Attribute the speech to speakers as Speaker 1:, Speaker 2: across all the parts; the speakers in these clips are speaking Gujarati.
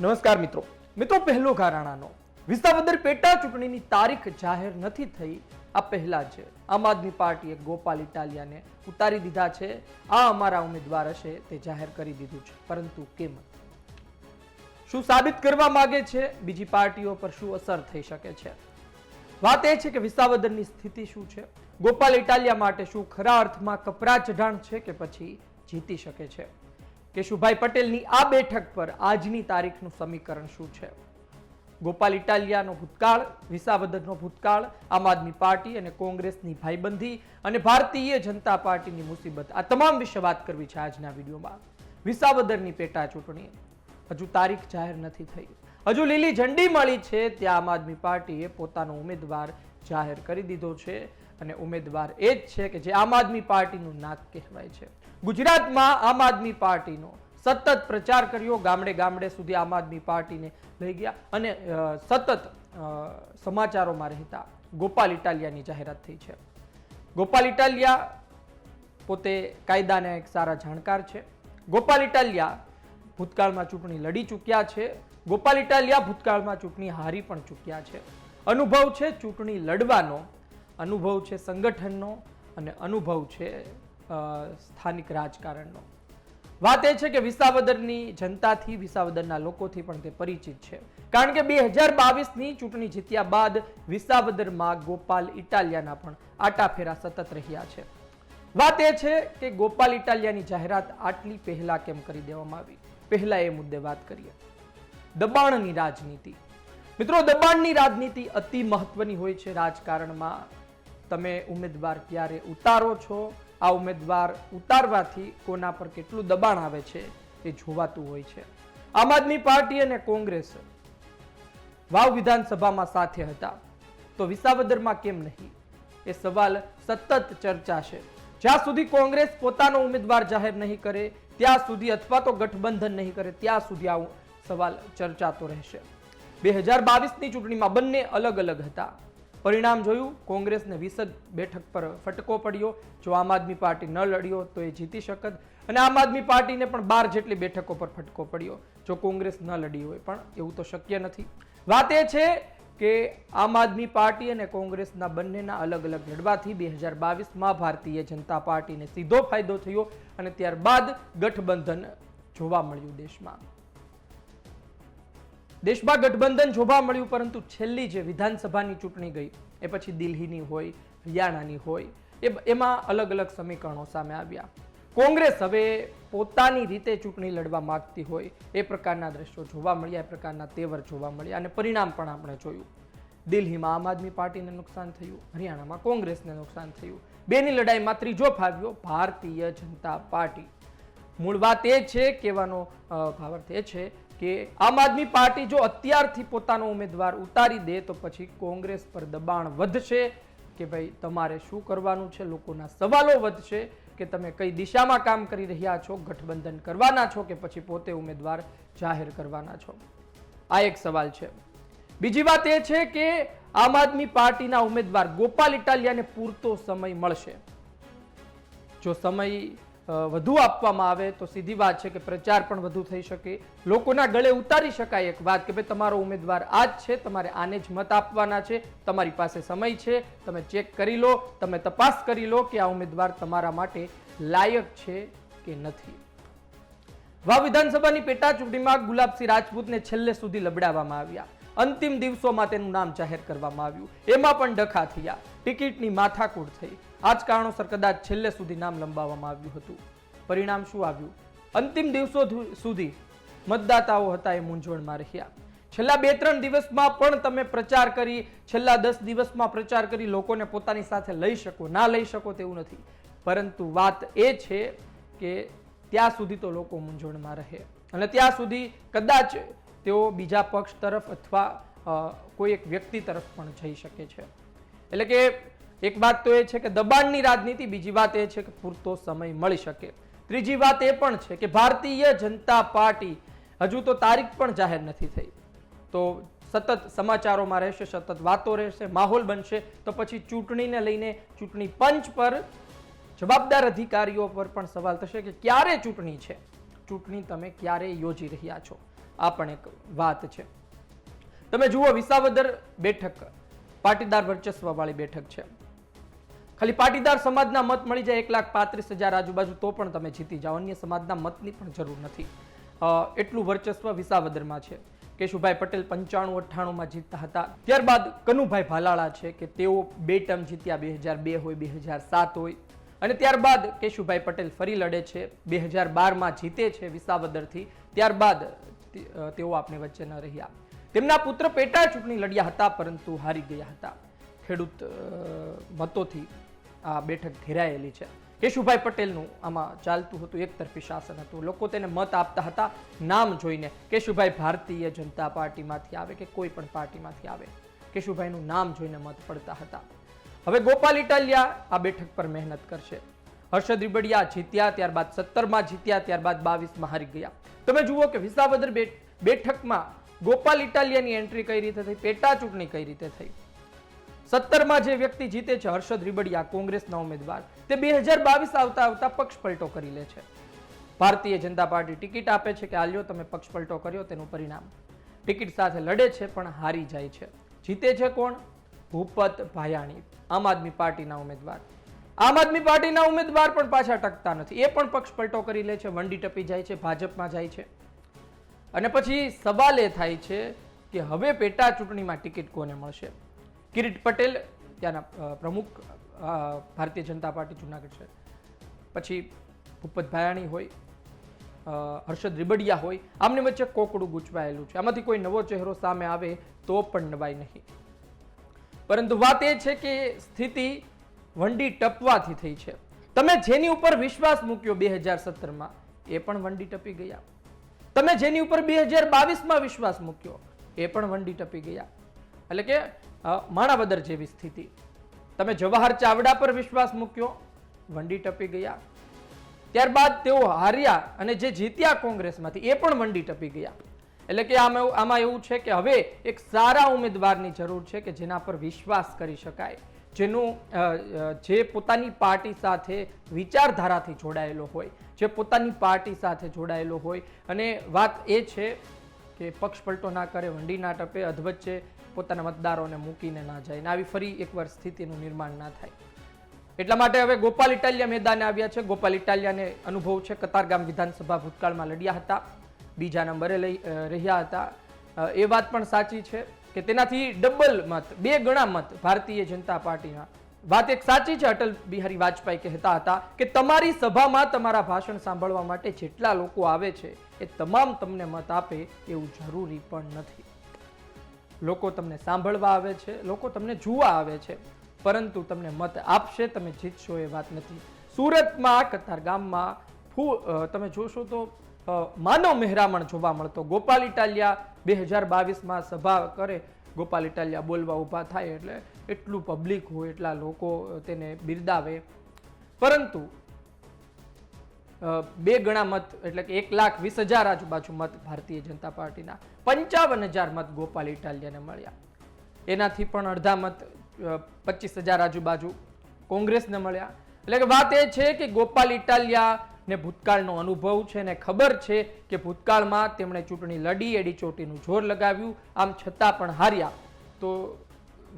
Speaker 1: નમસ્કાર મિત્રો. મિત્રો, પહેલો ઘરાણાનો. વિસાવદર પેટા ચૂંટણીની તારીખ જાહેર નથી થઈ. આ પહેલા જ આમ આદમી પાર્ટીએ ગોપાલ ઇટાલિયાને ઉતારી દીધા છે. આ અમારા ઉમેદવાર હશે તે જાહેર કરી દીધું છે. પરંતુ કેમ? શું સાબિત કરવા માંગે છે? બીજી પાર્ટીઓ પર શું અસર થઈ શકે છે? વાત એ છે કે વિસાવદરની સ્થિતિ શું છે? ગોપાલ ઇટાલિયા માટે શું ખરા અર્થમાં કપરા ચઢાણ છે કે પછી જીતી શકે છે? કેશુભાઈ પટેલની આ બેઠક પર આજની તારીખનું સમીકરણ શું છે? ગોપાલ ઇટાલિયાનો ભૂતકાળ, વિસાવદરનો ભૂતકાળ, આમ આદમી પાર્ટી અને કોંગ્રેસની ભાઈબંધી અને ભારતીય જનતા પાર્ટીની મુસીબત. આ તમામ વિશે વાત કરવી છે આજના વિડીયોમાં. વિસાવદરની પેટા ચૂંટણી હજુ તારીખ જાહેર નથી થઈ. હજુ લીલી ઝંડી મળી છે, ત્યાં આમ આદમી પાર્ટીએ પોતાનો ઉમેદવાર જાહેર કરી દીધો છે. અને ઉમેદવાર એ જ છે કે જે આમ આદમી પાર્ટીનું નાક કહેવાય છે. ગુજરાતમાં આમ આદમી પાર્ટીનો સતત પ્રચાર કર્યો, ગામડે ગામડે સુધી આમ આદમી પાર્ટીને લઈ ગયા અને સતત સમાચારોમાં રહેતા ગોપાલ ઇટાલિયાની જાહેરાત થઈ છે. ગોપાલ ઇટાલિયા પોતે કાયદાના એક સારા જાણકાર છે. ગોપાલ ઇટાલિયા ભૂતકાળમાં ચૂંટણી લડી ચૂક્યા છે. ગોપાલ ઇટાલિયા ભૂતકાળમાં ચૂંટણી હારી પણ ચૂક્યા છે. અનુભવ છે ચૂંટણી લડવાનો અનુભવ છે સંગઠનનો અને અનુભવ છે સ્થાનિક રાજકારણનો. વાત એ છે કે વિસાવદરની જનતાથી, વિસાવદરના લોકોથી પણ તે પરિચિત છે. કારણ કે બે હજાર બાવીસની ચૂંટણી જીત્યા બાદ વિસાવદરમાં ગોપાલ ઇટાલિયાના પણ આટાફેરા સતત રહ્યા છે. વાત એ છે કે ગોપાલ ઇટાલિયાની જાહેરાત આટલી પહેલા કેમ કરી દેવામાં આવી? પહેલા એ મુદ્દે વાત કરીએ. દબાણની રાજનીતિ. મિત્રો, દબાણની રાજનીતિ અતિ મહત્વની હોય છે રાજકારણમાં. તમે ઉમેદવાર ક્યારે ઉતારો છો? આ ઉમેદવાર ઉતારવાથી કોના પર કેટલું દબાણ આવે છે એ જોવાતું હોય છે. આમ આદમી પાર્ટી અને કોંગ્રેસ વાવ વિધાનસભામાં સાથે હતા. તો વિસાવદરમાં કેમ નહીં? એ સવાલ સતત ચર્ચા છે જ્યાં સુધી કોંગ્રેસ પોતાનો ઉમેદવાર જાહેર નહીં કરે, ત્યાં સુધી અથવા તો ગઠબંધન નહીં કરે, ત્યાં સુધી આ સવાલ ચર્ચાતો રહેશે. બે હજાર બાવીસની ચૂંટણીમાં બંને અલગ અલગ હતા. પરિણામ જોયું, કોંગ્રેસને વીસ જ બેઠક પર ફટકો પડ્યો. જો આમ આદમી પાર્ટી ન લડ્યો તો એ જીતી શકત. અને આમ આદમી પાર્ટીને પણ બાર જેટલી બેઠકો પર ફટકો પડ્યો. જો કોંગ્રેસ ન લડી હોય પણ એવું તો શક્ય નથી. વાત એ છે કે આમ આદમી પાર્ટી અને કોંગ્રેસના બંનેના અલગ અલગ લડવાથી બે હજાર બાવીસમાં ભારતીય જનતા પાર્ટીને સીધો ફાયદો થયો અને ત્યારબાદ ગઠબંધન જોવા મળ્યું દેશમાં. દેશમાં ગઠબંધન જોવા મળ્યું, પરંતુ છેલ્લી જે વિધાનસભાની ચૂંટણી ગઈ, એ પછી દિલ્હીની હોય, હરિયાણાની હોય, એ એમાં અલગ અલગ સમીકરણો સામે આવ્યા. કોંગ્રેસ હવે પોતાની રીતે ચૂંટણી લડવા માંગતી હોય, એ પ્રકારના દ્રશ્યો જોવા મળ્યા, એ પ્રકારના તેવર જોવા મળ્યા અને પરિણામ પણ આપણે જોયું. દિલ્હીમાં આમ આદમી પાર્ટીને નુકસાન થયું, હરિયાણામાં કોંગ્રેસને નુકસાન થયું. બેની લડાઈમાં ત્રીજો ફાવ્યો, ભારતીય જનતા પાર્ટી. મૂળ વાત એ છે, કહેવાનો ભાવાર્થ એ છે કે આમ આદમી પાર્ટી જો અત્યારથી પોતાનો ઉમેદવાર ઉતારી દે તો પછી કોંગ્રેસ પર દબાણ વધશે કે ભાઈ તમારે શું કરવાનું છે? લોકોના સવાલો વધશે કે તમે કઈ દિશામાં કામ કરી રહ્યા છો? ગઠબંધન કરવાના છો કે પછી પોતે ઉમેદવાર જાહેર કરવાના છો? આ એક સવાલ છે. બીજી વાત એ છે કે આમ આદમી પાર્ટીના ઉમેદવાર ગોપાલ ઇટાલિયાને પૂરતો સમય મળશે. જો સમય વધુ આપવામાં આવે તો સીધી વાત છે કે પ્રચાર પણ વધુ થઈ શકે. લોકોના ગળે ઉતારી શકાય એક વાત કે ભાઈ, તમારો ઉમેદવાર આ જ છે, તમારે આને જ મત આપવાના છે, તમારી પાસે સમય છે, તમે ચેક કરી લો, તમે તપાસ કરી લો કે આ ઉમેદવાર તમારા માટે લાયક છે કે નથી. વા વિધાનસભાની પેટા ચૂંટણીમાં ગુલાબસિંહ રાજપૂતને છેલ્લે સુધી લબડાવવામાં આવ્યા. અંતિમ દિવસોમાં તેનું નામ જાહેર કરવામાં આવ્યું. એમાં પણ ડખા થયા. ટિકિટની માથાકૂટ થઈ. આ જ કારણોસર કદાચ છેલ્લે સુધી નામ લંબાવવામાં આવ્યું હતું. પરિણામ શું આવ્યું? અંતિમ દિવસો સુધી મતદાતાઓ હતા એ મૂંઝવણમાં રહ્યા. છેલ્લા બે ત્રણ દિવસમાં પણ તમે પ્રચાર કરી, છેલ્લા દસ દિવસમાં પ્રચાર કરી લોકોને પોતાની સાથે લઈ શકો, ના લઈ શકો તેવું નથી. પરંતુ વાત એ છે કે ત્યાં સુધી તો લોકો મૂંઝવણમાં રહે. અને ત્યાં સુધી કદાચ તેઓ બીજા પક્ષ તરફ અથવા કોઈ એક વ્યક્તિ તરફ પણ જઈ શકે છે. એટલે કે એક વાત તો એ છે કે દબાણની રાજનીતિ, બીજી વાત એ છે કે પૂરતો સમય મળી શકે. ત્રીજી વાત એ પણ છે કે ભારતીય જનતા પાર્ટી હજુ તો તારીખ પણ જાહેર નથી થઈ. તો સતત સમાચારોમાં રહેશે, સતત વાતો રહેશે, માહોલ બનશે, તો પછી ચૂંટણીને લઈને ચૂંટણી પંચ પર જવાબદાર અધિકારીઓ પર પણ સવાલ થશે કે ક્યારે ચૂંટણી છે? ચૂંટણી તમે ક્યારે યોજી રહ્યા છો? આ પણ એક વાત છે. તમે જુઓ વિસાવદર બેઠક, પાટીદાર વર્ચસ્વવાળી બેઠક છે. ખાલી પાટીદાર સમાજના મત મળી જાય એક લાખ પાંત્રીસ હજાર આજુબાજુ, તો પણ તમે જીતી જાઓ. અન્ય સમાજના મતની પણ જરૂર નથી. એટલું વર્ચસ્વ વિસાવદરમાં છે કેશુભાઈ પટેલ પંચાણું અઠ્ઠાણુંમાં જીતતા હતા. ત્યારબાદ કનુભાઈ ભાલાળા છે કે તેઓ બે ટર્મ જીત્યા, બે હજાર બે હોય, બે હજાર સાત હોય. અને ત્યારબાદ કેશુભાઈ પટેલ ફરી લડે છે, બે હજાર બારમાં જીતે છે વિસાવદરથી. ત્યારબાદ તેઓ આપણી વચ્ચે ન રહ્યા. તેમના પુત્ર પેટા ચૂંટણી લડ્યા હતા, પરંતુ હારી ગયા હતા. ખેડૂત મતોથી આ બેઠક ઘેરાયેલી છે. કેશુભાઈ પટેલનું આમાં ચાલતું હતું એકતરફી શાસન હતું. લોકો તેને મત આપતા હતા, નામ જોઈને કેશુભાઈ ભારતીય જનતા પાર્ટીમાંથી આવે કે કોઈ પણ પાર્ટીમાંથી આવે, કેશુભાઈનું નામ જોઈને મત પડતા હતા. હવે ગોપાલ ઇટાલિયા આ બેઠક પર મહેનત કરશે. હર્ષદ રીબડિયા જીત્યા ત્યારબાદ સત્તરમાં જીત્યા, ત્યારબાદ બાવીસમાં હારી ગયા. તમે જુઓ કે વિસાવદર બેઠકમાં ગોપાલ ઇટાલિયાની એન્ટ્રી કઈ રીતે થઈ? પેટા ચૂંટણી કઈ રીતે થઈ? સત્તરમાં જે વ્યક્તિ જીતે છે હર્ષદ રીબડિયા કોંગ્રેસના ઉમેદવાર. તે બે હજાર બાવીસ આવતા આવતા પક્ષ પલટો કરી લે છે. ભારતીય જનતા પાર્ટી ટિકિટ આપે છે કે આલ્યો તમે પક્ષ પલટો કર્યો તેનું પરિણામ. ટિકિટ સાથે લડે છે પણ હારી જાય છે. જીતે છે કોણ? ભૂપત ભાયાણી, આમ આદમી પાર્ટીના ઉમેદવાર. આમ આદમી પાર્ટીના ઉમેદવાર પણ પાછા ટકતા નથી. એ પણ પક્ષ પલટો કરી લે છે વંડી ટપી જાય છે, ભાજપમાં જાય છે. અને પછી સવાલ એ થાય છે કે હવે પેટા ચૂંટણીમાં ટિકિટ કોને મળશે? કિરીટ પટેલ, ત્યાંના પ્રમુખ ભારતીય જનતા પાર્ટી જુનાગઢ છે. પછી ભૂપત ભાયાણી હોય હર્ષદ રીબડિયા હોય, આમની વચ્ચે કોકડું ગૂંચવાયેલું છે. આમાંથી કોઈ નવો ચહેરો સામે આવે તો પણ નવાય નહીં. પરંતુ વાત એ છે કે સ્થિતિ વંડી ટપવાથી થઈ છે. તમે જેની ઉપર વિશ્વાસ મૂક્યો બે હજાર સત્તરમાં, એ પણ વંડી ટપી ગયા. તમે જેની ઉપર બે હજાર બાવીસમાં વિશ્વાસ મૂક્યો, એ પણ વંડી ટપી ગયા. એટલે કે માણાવદર જેવી સ્થિતિ. તમે જવાહર ચાવડા પર વિશ્વાસ મૂક્યો, વંડી ટપી ગયા. ત્યારબાદ તેઓ હાર્યા અને જે જીત્યા કોંગ્રેસમાંથી, એ પણ વંડી ટપી ગયા. એટલે કે આમાં આમાં એવું છે કે હવે એક સારા ઉમેદવારની જરૂર છે કે જેના પર વિશ્વાસ કરી શકાય. જેનું જે પોતાની પાર્ટી સાથે વિચારધારાથી જોડાયેલો હોય, જે પોતાની પાર્ટી સાથે જોડાયેલો હોય. અને વાત એ છે કે પક્ષ પલટો ના કરે, વંડી ના ટપે, અધવચ્ચે પોતાના મતદારોને મૂકીને ના જાય ને આવી ફરી એકવાર સ્થિતિનું નિર્માણ ના થાય. એટલા માટે હવે ગોપાલ ઇટાલિયા મેદાને આવ્યા છે. ગોપાલ ઇટાલિયાને અનુભવ છે. કતારગામ વિધાનસભા ભૂતકાળમાં લડ્યા હતા. બીજા નંબરે લઈ રહ્યા હતા. એ વાત પણ સાચી છે. કે તેનાથી ડબલ મત, બે ગણા મત ભારતીય જનતા પાર્ટીના. વાત એક સાચી છે, અટલ બિહારી વાજપેયી કહેતા હતા કે તમારી સભામાં તમારા ભાષણ સાંભળવા માટે જેટલા લોકો આવે છે, એ તમામ તમને મત આપે એવું જરૂરી પણ નથી. લોકો તમને સાંભળવા આવે છે, લોકો તમને જોવા આવે છે, પરંતુ તમને મત આપશે, તમે જીતશો એ વાત નથી. સુરતમાં, કતાર ગામમાં ફૂ તમે જોશો તો માનવ મહેરામણ જોવા મળતો. ગોપાલ ઇટાલિયા બે હજાર બાવીસમાં સભા કરે, ગોપાલ ઇટાલિયા બોલવા ઊભા થાય એટલે એટલું પબ્લિક હોય, એટલા લોકો તેને બિરદાવે. પરંતુ બે ગણા મત, એટલે કે એક લાખ વીસ હજાર આજુબાજુ મત ભારતીય જનતા પાર્ટીના પંચાવન હજાર મત ગોપાલ ઇટાલિયાને મળ્યા. એનાથી પણ અડધા મત પચીસ હજાર આજુબાજુ કોંગ્રેસને મળ્યા. એટલે કે વાત એ છે કે ગોપાલ ઇટાલિયાને ભૂતકાળનો અનુભવ છે ને ખબર છે કે ભૂતકાળમાં તેમણે ચૂંટણી લડી, એડી ચોટીનું જોર લગાવ્યું. આમ છતાં પણ હાર્યા. તો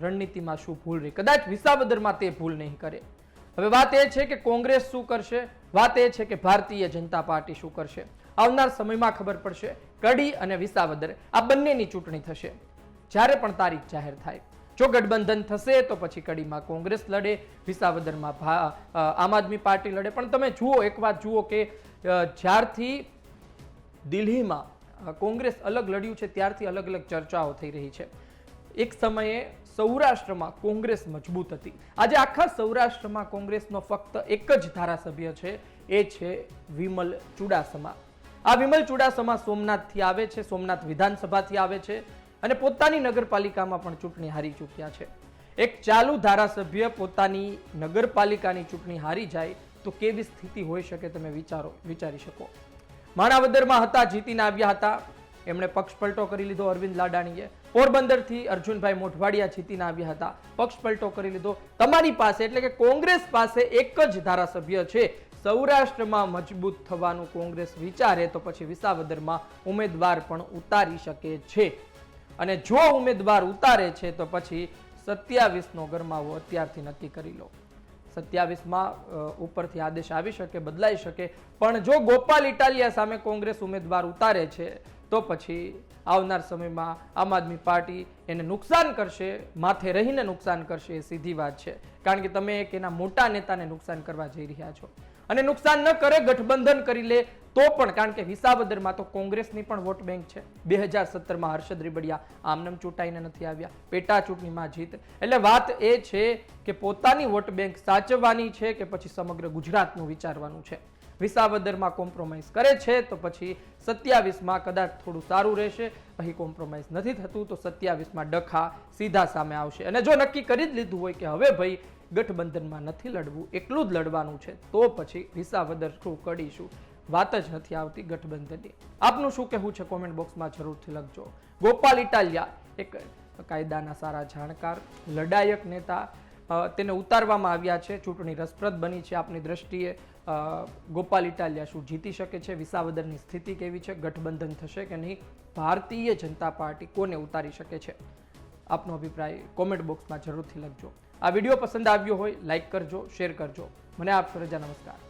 Speaker 1: રણનીતિમાં શું ભૂલ રહી? કદાચ વિસાવદરમાં તે ભૂલ નહીં કરે. હવે વાત એ છે કે કોંગ્રેસ શું કરશે? વાત એ છે કે ભારતીય જનતા પાર્ટી શું કરશે? આવનાર સમયમાં ખબર પડશે. કડી અને વિસાવદર આ બંનેની ચૂંટણી થશે. જ્યારે પણ તારીખ જાહેર થાય. જો ગઠબંધન થશે તો પછી કડીમાં કોંગ્રેસ લડે, વિસાવદરમાં આમ આદમી પાર્ટી લડે. પણ તમે જુઓ, એક વાત જુઓ કે જ્યારથી દિલ્હીમાં કોંગ્રેસ અલગ લડ્યું છે, ત્યારથી અલગ અલગ ચર્ચાઓ થઈ રહી છે. એક સમયે સૌરાષ્ટ્રમાં કોંગ્રેસ મજબૂત હતી. આજે આખા સૌરાષ્ટ્રમાં કોંગ્રેસનો ફક્ત એક જ ધારાસભ્ય છે, એ છે વિમલ ચુડાસમા. આ વિમલ ચુડાસમા સોમનાથથી આવે છે, સોમનાથ વિધાનસભાથી આવે છે. અને પોતાની નગરપાલિકામાં પણ ચૂંટણી હારી ચૂક્યા છે. એક ચાલુ ધારાસભ્ય પોતાની નગરપાલિકાની ચૂંટણી હારી જાય તો કેવી સ્થિતિ હોઈ શકે તમે વિચારો, વિચારી શકો. માણાવદરમાં હતા, જીતીને આવ્યા હતા. એમણે પક્ષ પલટો કરી લીધો અરવિંદ લાડાણીએ. પોરબંદરથી અર્જુનભાઈ મોઢવાડિયા જીતીને આવ્યા હતા. પક્ષ પલટો કરી લીધો. તમારી પાસે એટલે કે કોંગ્રેસ પાસે એક જ ધારાસભ્ય છે. સૌરાષ્ટ્રમાં મજબૂત થવાનું કોંગ્રેસ વિચારે તો પછી વિસાવદરમાં ઉમેદવાર પણ ઉતારી શકે છે. અને જો ઉમેદવાર ઉતારે છે, તો પછી સત્યાવીસનો ગરમાવો અત્યારથી નક્કી કરી લો. સત્યાવીસમાં ઉપરથી આદેશ આવી શકે, બદલાઈ શકે, પણ જો ગોપાલ ઇટાલિયા સામે કોંગ્રેસ ઉમેદવાર ઉતારે છે, તો પછી આવનાર સમયમાં આમ આદમી પાર્ટી એને નુકસાન કરશે, માથે રહીને નુકસાન કરશે એ સીધી વાત છે. કારણ કે તમે એક એના મોટા નેતાને નુકસાન કરવા જઈ રહ્યા છો. અને નુકસાન ન કરે, ગઠબંધન કરી લે, તો પણ, કારણ કે વિસાવદરમાં તો કોંગ્રેસની પણ વોટ બેંક છે. બે હજાર સત્તરમાં હર્ષદ રીબડિયા આમનામ ચૂંટાઈને નથી આવ્યા. પેટા ચૂંટણીમાં જીત. એટલે વાત એ છે કે પોતાની વોટ બેંક સાચવવાની છે કે પછી સમગ્ર ગુજરાતનું વિચારવાનું છે? વિસાવદરમાં કોમ્પ્રોમાઇઝ કરે છે તો પછી સત્યાવીસમાં કદાચ થોડું સારું રહેશે. અહીં કોમ્પ્રોમાઇઝ નથી થતું તો સત્યાવીસમાં ડખા સીધા સામે આવશે. અને જો નક્કી કરી જ લીધું હોય કે હવે ભાઈ ગઠબંધનમાં નથી લડવું, એકલું જ લડવાનું છે, તો પછી વિસાવદર શું કરીશું? વાત જ નથી આવતી ગઠબંધનની. આપનું શું કહેવું છે કોમેન્ટ બોક્સમાં જરૂરથી લખજો. ગોપાલ ઇટાલિયા, એક કાયદાના સારા જાણકાર, લડાયક નેતા તેને ઉતારવામાં આવ્યા છે, ચૂંટણી રસપ્રદ બની છે આપની દ્રષ્ટિએ. ગોપાલ ઇટાલિયા શું જીતી શકે છે? વિસાવદરની સ્થિતિ કેવી છે? ગઠબંધન થશે કે નહીં? ભારતીય જનતા પાર્ટી કોને ઉતારી શકે છે? આપનો અભિપ્રાય કોમેન્ટ બોક્સમાં જરૂરથી લખજો. આ વીડિયો પસંદ આવ્યો હોય લાઇક કરજો શેર કરજો. મને આપશો રજા નમસ્કાર.